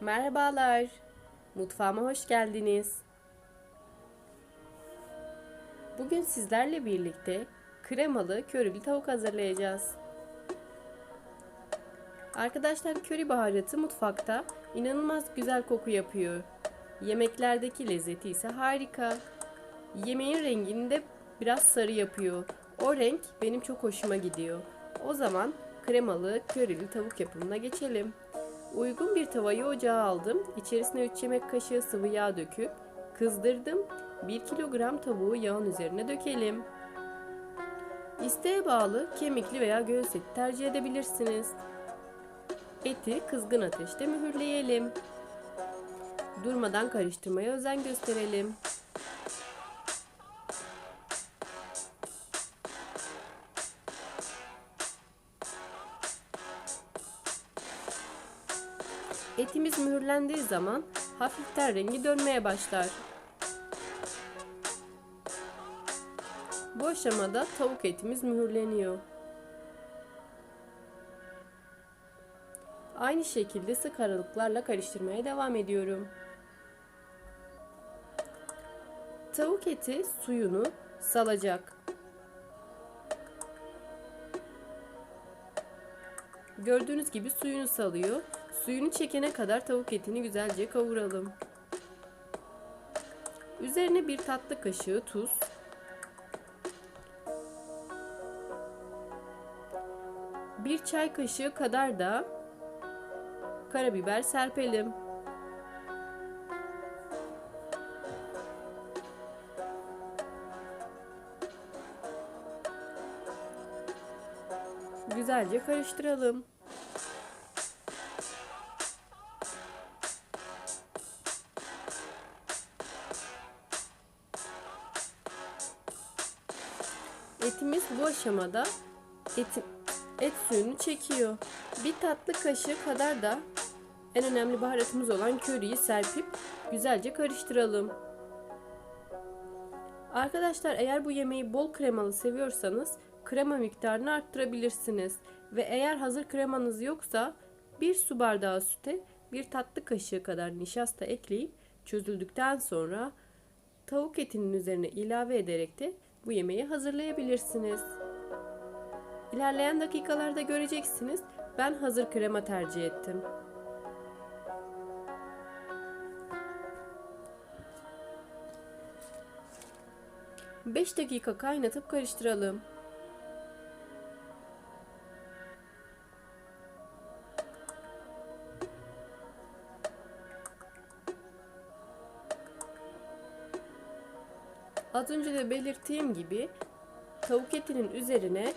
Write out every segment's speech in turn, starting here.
Merhabalar. Mutfağıma hoş geldiniz. Bugün sizlerle birlikte kremalı körili tavuk hazırlayacağız. Arkadaşlar köri baharatı mutfakta inanılmaz güzel koku yapıyor. Yemeklerdeki lezzeti ise harika. Yemeğin rengini de biraz sarı yapıyor. O renk benim çok hoşuma gidiyor. O zaman kremalı körili tavuk yapımına geçelim. Uygun bir tavayı ocağa aldım. İçerisine 3 yemek kaşığı sıvı yağ döküp kızdırdım. 1 kilogram tavuğu yağın üzerine dökelim. İsteğe bağlı kemikli veya göğüs eti tercih edebilirsiniz. Eti kızgın ateşte mühürleyelim. Durmadan karıştırmaya özen gösterelim. Etimiz mühürlendiği zaman hafiften rengi dönmeye başlar. Bu aşamada tavuk etimiz mühürleniyor. Aynı şekilde sık aralıklarla karıştırmaya devam ediyorum. Tavuk eti suyunu salacak. Gördüğünüz gibi suyunu salıyor. Suyunu çekene kadar tavuk etini güzelce kavuralım. Üzerine bir tatlı kaşığı tuz, bir çay kaşığı kadar da karabiber serpelim. Güzelce karıştıralım. Bu aşamada et, et suyunu çekiyor. Bir tatlı kaşığı kadar da en önemli baharatımız olan köriyi serpip güzelce karıştıralım. Arkadaşlar eğer bu yemeği bol kremalı seviyorsanız krema miktarını arttırabilirsiniz. Ve eğer hazır kremanız yoksa bir su bardağı süte bir tatlı kaşığı kadar nişasta ekleyip çözüldükten sonra tavuk etinin üzerine ilave ederek de bu yemeği hazırlayabilirsiniz. İlerleyen dakikalarda göreceksiniz. Ben hazır krema tercih ettim. Beş dakika kaynatıp karıştıralım. Az önce de belirttiğim gibi tavuk etinin üzerine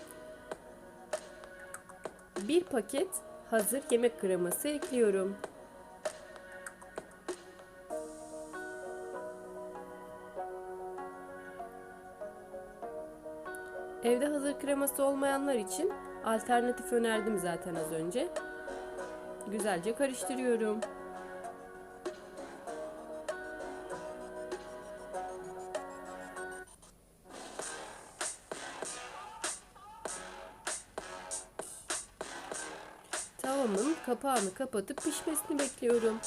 bir paket hazır yemek kreması ekliyorum. Evde hazır kreması olmayanlar için alternatif önerdim zaten az önce. Güzelce karıştırıyorum. Tavamın kapağını kapatıp pişmesini bekliyorum.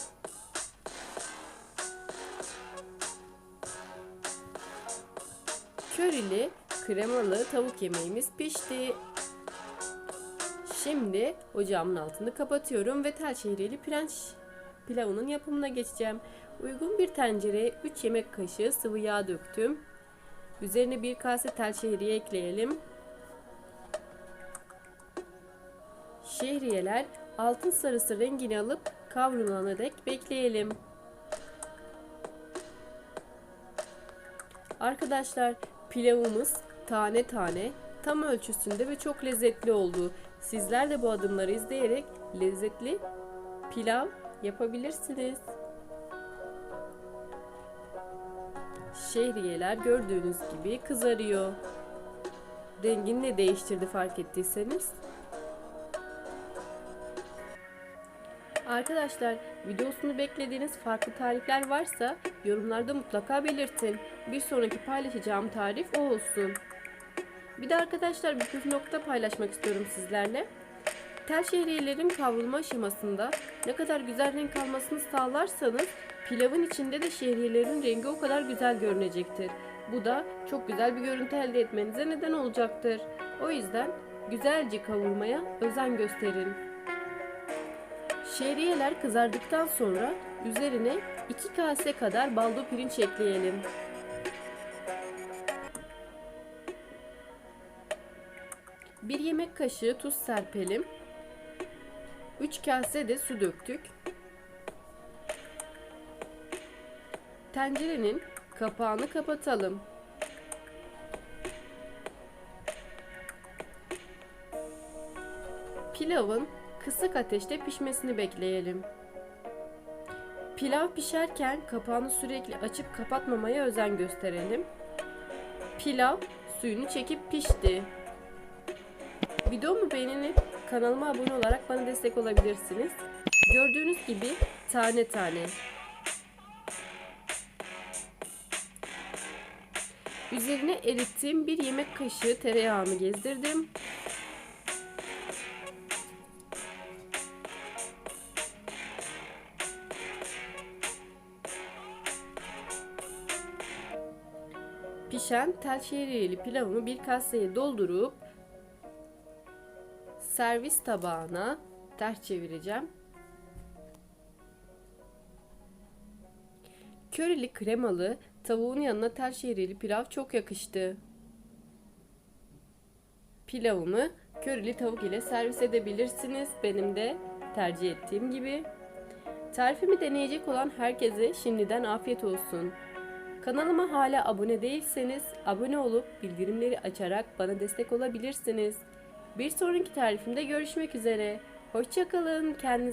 Körili kremalı tavuk yemeğimiz pişti. Şimdi ocağımın altını kapatıyorum ve tel şehriyeli pirinç pilavının yapımına geçeceğim. Uygun bir tencereye 3 yemek kaşığı sıvı yağ döktüm. Üzerine bir kase tel şehriye ekleyelim. Şehriyeler altın sarısı rengini alıp kavrulana dek bekleyelim. Arkadaşlar pilavımız tane tane tam ölçüsünde ve çok lezzetli oldu. Sizler de bu adımları izleyerek lezzetli pilav yapabilirsiniz. Şehriyeler gördüğünüz gibi kızarıyor. Rengini de değiştirdi fark ettiyseniz. Arkadaşlar videosunu beklediğiniz farklı tarifler varsa yorumlarda mutlaka belirtin. Bir sonraki paylaşacağım tarif o olsun. Bir de arkadaşlar bir püf nokta paylaşmak istiyorum sizlerle. Tel şehriyelerin kavrulma aşamasında ne kadar güzel renk almasını sağlarsanız pilavın içinde de şehriyelerin rengi o kadar güzel görünecektir. Bu da çok güzel bir görüntü elde etmenize neden olacaktır. O yüzden güzelce kavurmaya özen gösterin. Şehriyeler kızardıktan sonra üzerine 2 kase kadar baldo pirinç ekleyelim. Bir yemek kaşığı tuz serpelim. 3 kase de su döktük. Tencerenin kapağını kapatalım. Pilavın kısık ateşte pişmesini bekleyelim. Pilav pişerken kapağını sürekli açıp kapatmamaya özen gösterelim. Pilav suyunu çekip pişti. Videomu beğenip kanalıma abone olarak bana destek olabilirsiniz. Gördüğünüz gibi tane tane. Üzerine erittiğim bir yemek kaşığı tereyağını gezdirdim. Pişen tel şehriyeli pilavımı bir kaseye doldurup servis tabağına ters çevireceğim. Körili kremalı tavuğun yanına tel şehriyeli pilav çok yakıştı. Pilavımı körili tavuk ile servis edebilirsiniz. Benim de tercih ettiğim gibi. Tarifimi deneyecek olan herkese şimdiden afiyet olsun. Kanalıma hala abone değilseniz abone olup bildirimleri açarak bana destek olabilirsiniz. Bir sonraki tarifimde görüşmek üzere. Hoşçakalın. Kendinize